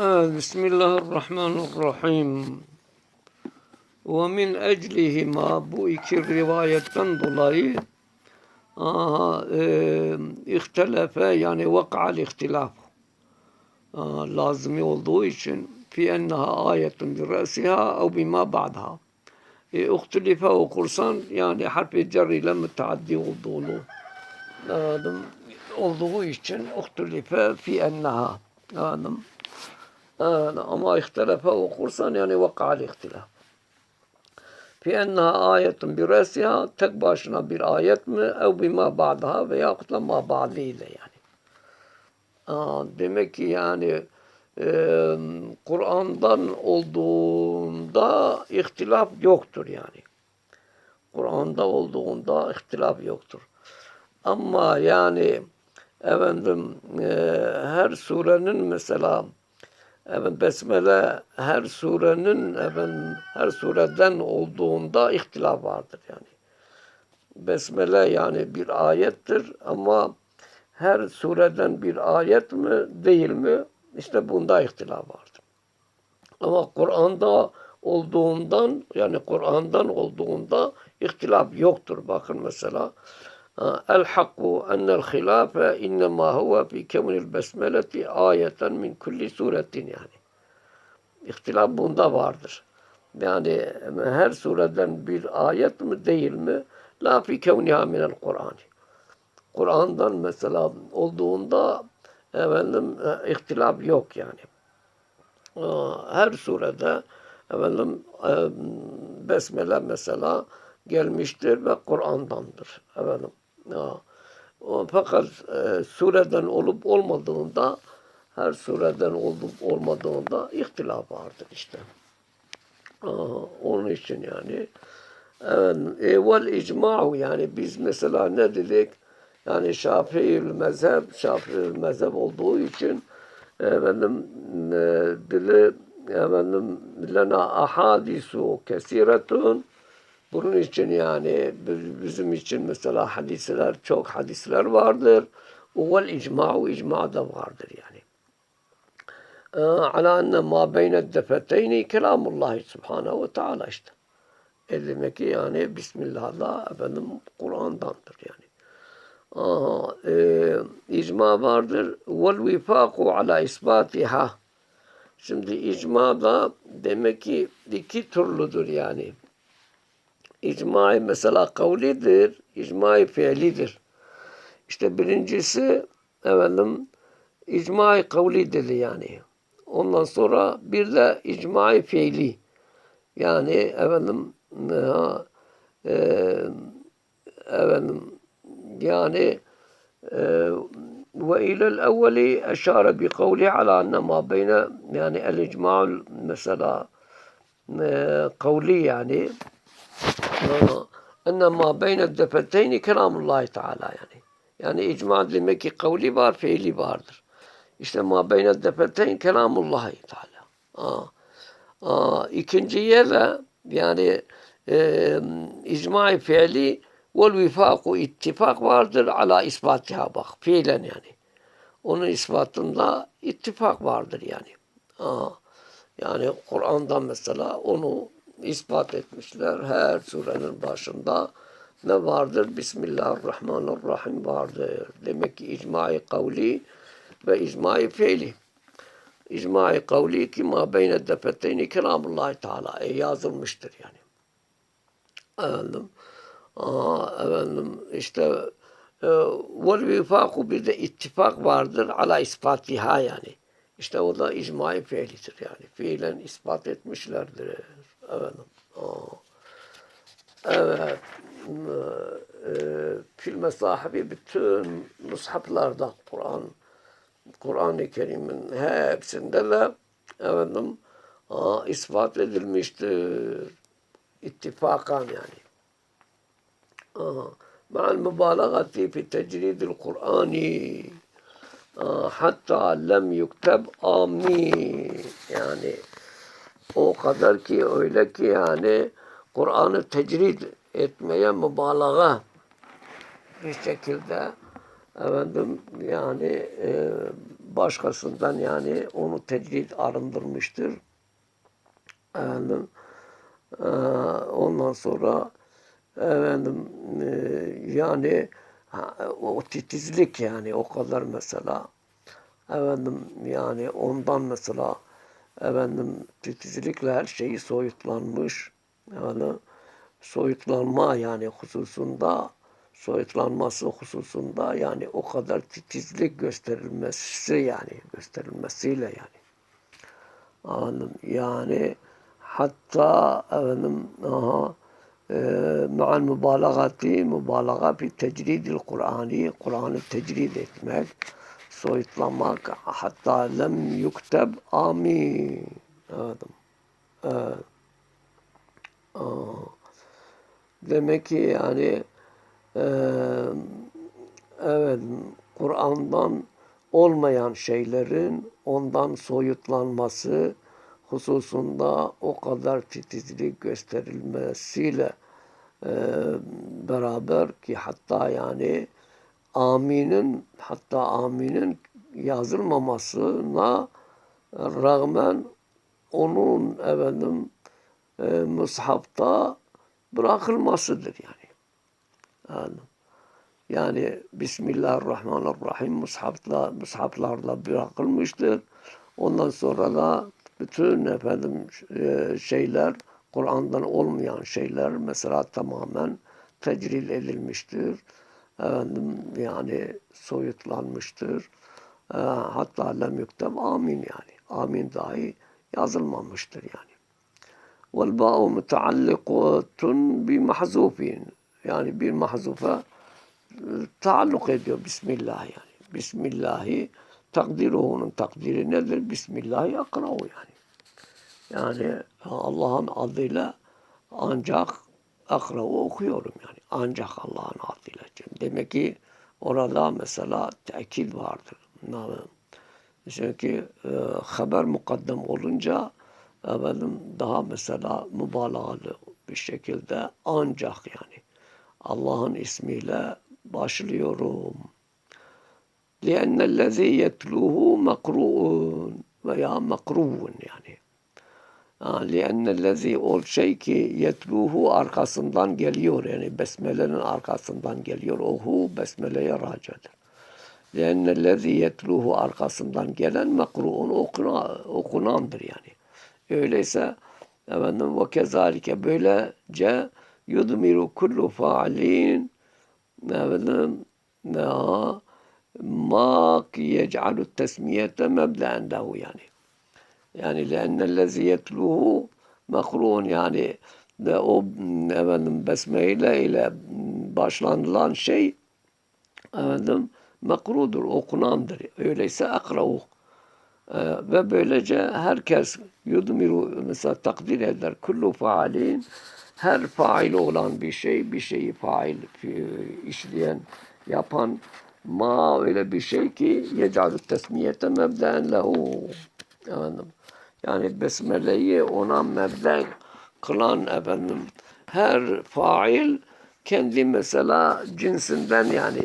بسم الله الرحمن الرحيم. ومن أجلهما بو iki rivayetten dolayı آه، e, آه، اختلفه يعني وقع الاختلاف. لازمي olduğu için في أنها آية برأسها أو بما بعدها. إيه، اختلفا وقرصان يعني حرف الجري لم تعدي وضوله olduğu آه، için اختلفه في أنها. آدم. Ama ihtelefe okursan yani vakal ihtilaf. Fi enneha ayetun bir resiha tek başına bir ayet mi ev bima ba'daha veya da ma ba'di ile yani. Aa, demek ki yani e, Kur'an'dan olduğunda ihtilaf yoktur yani. Kur'an'da olduğunda ihtilaf yoktur. Ama yani efendim e, her surenin mesela Evet, besmele her surenin efendim, her sureden olduğunda ihtilaf vardır yani. Besmele yani bir ayettir ama her sureden bir ayet mi değil mi? İşte bunda ihtilaf vardır. Ama Kur'an'da olduğundan yani Kur'an'dan olduğunda ihtilaf yoktur. Bakın mesela el hakku enel hilafe innema huve fi kevnil besmeleti ayeten min kulli suretin yani. İhtilaf bunda vardır. Yani her sureden bir ayet mi değil mi? La fi kevniha minel Kur'an. Kur'an'dan mesela olduğunda efendim ihtilaf yok yani. Her surede efendim besmele mesela gelmiştir ve Kur'an'dandır. Efendim fakat e, sureden olup olmadığında her sureden olup olmadığında ihtilaf vardır işte. Onun için yani evvel icma'u yani biz mesela ne dedik? Yani Şafii'l mezhep, Şafii'l mezhep olduğu için efendim e, dili efendim lena ahadisu kesiretun bunun için yani bizim için mesela hadisler, çok hadisler vardır. Vel icma'u icma da vardır yani. Ala enne ma beyne defeteyni kelamullah subhanahu ve teala işte. E demek ki yani Bismillah'la efendim Kur'an'dandır yani. Aha, e, icma vardır. Vel vifaku ala isbatiha. Şimdi icma da demek ki iki türlüdür yani. İcmai mesela kavlidir, icmai fiilidir. İşte birincisi efendim icmai kavli dedi yani. Ondan sonra bir de icmai fiili. Yani efendim e, efendim yani e, ve ilel evveli eşare bi kavli ala enne ma beyne yani el icma'ul mesela e, kavli yani enne ma beyne defeteyni kelamullahi teala yani. Yani icma demek ki kavli var, fiili vardır. İşte ma beyne defeteyn kelamullahi teala. Aa. Aa, ikinciye de yani e, icma-i fiili vel vifaku ittifak vardır ala ispatiha bak fiilen yani. Onun ispatında ittifak vardır yani. Aa, yani Kur'an'da mesela onu ispat etmişler. Her surenin başında ne vardır? Bismillahirrahmanirrahim vardır. Demek ki icma-i kavli ve icma-i fiili. İcma-i kavli ki ma beyne defeteyni kelamullahi teala e, yazılmıştır yani. Efendim, aa, efendim işte e, vel vifaku bir de ittifak vardır ala ispatiha yani. İşte o da icma-i fiilidir yani. Fiilen ispat etmişlerdir. Evet. Evet. E, fil bütün mushaflarda Kur'an Kur'an-ı Kerim'in hepsinde de efendim ispat edilmiştir. İttifakan yani. Aha. Ma'al mübalagati fi tecridil Kur'ani. Hatta lem yukteb amin. Yani o kadar ki öyle ki yani Kur'an'ı tecrid etmeye mübalağa bir şekilde efendim yani e, başkasından yani onu tecrid arındırmıştır. Efendim e, ondan sonra efendim e, yani ha, o titizlik yani o kadar mesela efendim yani ondan mesela efendim titizlikle her şeyi soyutlanmış. Yani soyutlanma yani hususunda soyutlanması hususunda yani o kadar titizlik gösterilmesi yani gösterilmesiyle yani. Anladım. Yani hatta efendim aha, e, maal mübalagati mübalaga bir tecridil Kur'an'ı Kur'an'ı tecrid etmek soyutlamak hatta lem yukteb amin anladım evet. Aa. Demek ki yani e, evet Kur'an'dan olmayan şeylerin ondan soyutlanması hususunda o kadar titizlik gösterilmesiyle e, beraber ki hatta yani aminin hatta aminin yazılmamasına rağmen onun efendim e, mushafta bırakılmasıdır yani. Yani, yani Bismillahirrahmanirrahim mushafla, mushaflarla bırakılmıştır. Ondan sonra da bütün efendim e, şeyler Kur'an'dan olmayan şeyler mesela tamamen tecril edilmiştir. Yani soyutlanmıştır. E, hatta lem amin yani. Amin dahi yazılmamıştır yani. Vel ba'u muteallikatun bi mahzufin. Yani bir mahzufa taalluk ediyor Bismillah yani. Bismillahi takdiruhunun takdiri nedir? Bismillahi akrahu yani. Yani Allah'ın adıyla ancak akrahu okuyorum yani. Ancak Allah'ın adıyla. Demek ki orada mesela tekil vardır. Çünkü e, haber mukaddem olunca efendim daha mesela mübalağalı bir şekilde ancak yani Allah'ın ismiyle başlıyorum. لِأَنَّ الَّذ۪ي يَتْلُوهُ مَقْرُؤٌ veya makruvun yani. لِأَنَّ الَّذ۪ي o şey ki yetluhu arkasından geliyor yani besmelenin arkasından geliyor. Ohu besmeleye racadır. لِأَنَّ الَّذ۪ي yetluhu arkasından gelen makruun okuna, okunandır yani. Öyleyse efendim ve kezalike böylece yudmiru kullu faalin efendim ne ma ki yec'alu tesmiyete meble'en lehu yani. Yani leennellezi yetluhu makruun yani de o efendim besmeyle ile başlanılan şey efendim makrudur, okunandır. Öyleyse akrahu. Ee, ve böylece herkes yudmiru mesela takdir eder. Kullu faalin her fail olan bir şey, bir şeyi fail işleyen, yapan ma öyle bir şey ki yecalu tesmiyete mebden lehu. Efendim. Yani besmeleyi ona mebden kılan efendim her fail kendi mesela cinsinden yani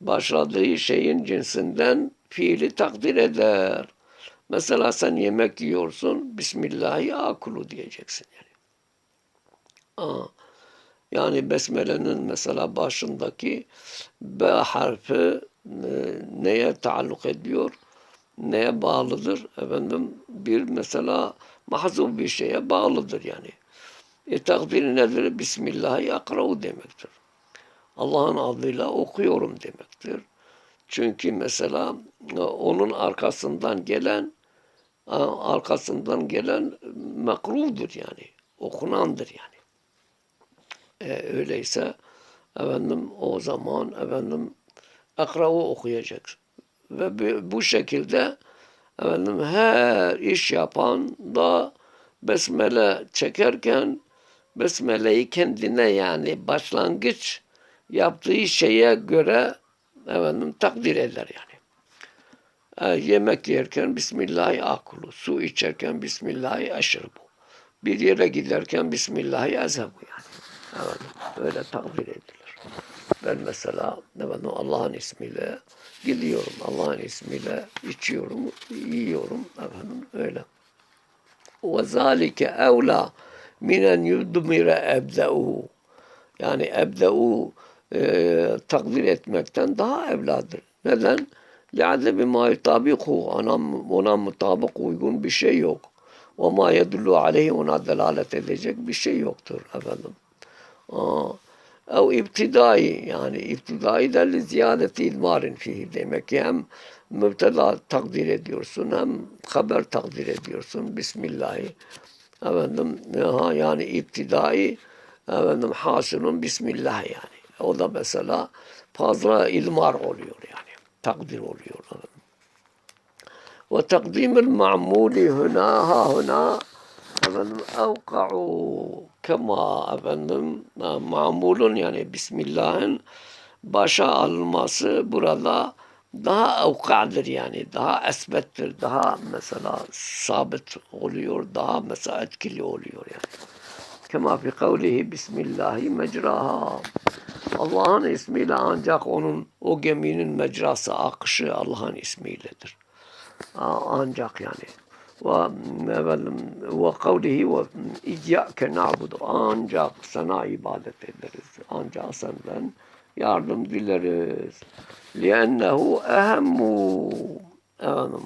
başladığı şeyin cinsinden fiili takdir eder. Mesela sen yemek yiyorsun, Bismillahi akulu diyeceksin yani. Aa, yani Besmele'nin mesela başındaki B harfi e, neye taalluk ediyor? Neye bağlıdır? Efendim bir mesela mahzuf bir şeye bağlıdır yani. E takdiri nedir? Bismillahi akravu demektir. Allah'ın adıyla okuyorum demektir. Çünkü mesela e, onun arkasından gelen e, arkasından gelen makruhdur yani. Okunandır yani. E, öyleyse efendim o zaman efendim akravu okuyacak. Ve bu şekilde efendim her iş yapan da besmele çekerken besmeleyi kendine yani başlangıç yaptığı şeye göre efendim takdir eder yani. E, yemek yerken Bismillahi akulu, su içerken Bismillahi eşrubu. Bir yere giderken Bismillahi ezhebu yani. Evet, öyle takdir edilir. Ben mesela efendim, Allah'ın ismiyle gidiyorum. Allah'ın ismiyle içiyorum, yiyorum efendim öyle. Ve zalike evla minen yudmire ebde'u. Yani ebde'u e, takdir etmekten daha evladır. Neden? لِعَدَبِ مَا يُطَابِقُهُ ona, ona mutabık uygun bir şey yok. وَمَا يَدُلُّ aleyhi ona delalet edecek bir şey yoktur efendim. Aa, ev iptidai yani iptidai de li ziyadeti ilmarin fihi demek ki hem mübteda takdir ediyorsun hem haber takdir ediyorsun. Bismillahi. Efendim ha, yani iptidai efendim hasilun bismillah yani. O da mesela fazla ilmar oluyor yani. Takdir oluyor. Efendim. Ve takdimil ma'muli huna ha huna efendim evka'u kema efendim ma'mulun yani Bismillah'ın başa alınması burada daha evkadır yani daha esbettir daha mesela sabit oluyor daha mesela etkili oluyor yani. Kema fi kavlihi Bismillahi mecraha. Allah'ın ismiyle ancak onun o geminin mecrası akışı Allah'ın ismiyledir. Ancak yani ve kavlihi ve iyyake na'budu ancak sana ibadet ederiz. Ancak senden yardım dileriz. Liennehu ehemmu efendim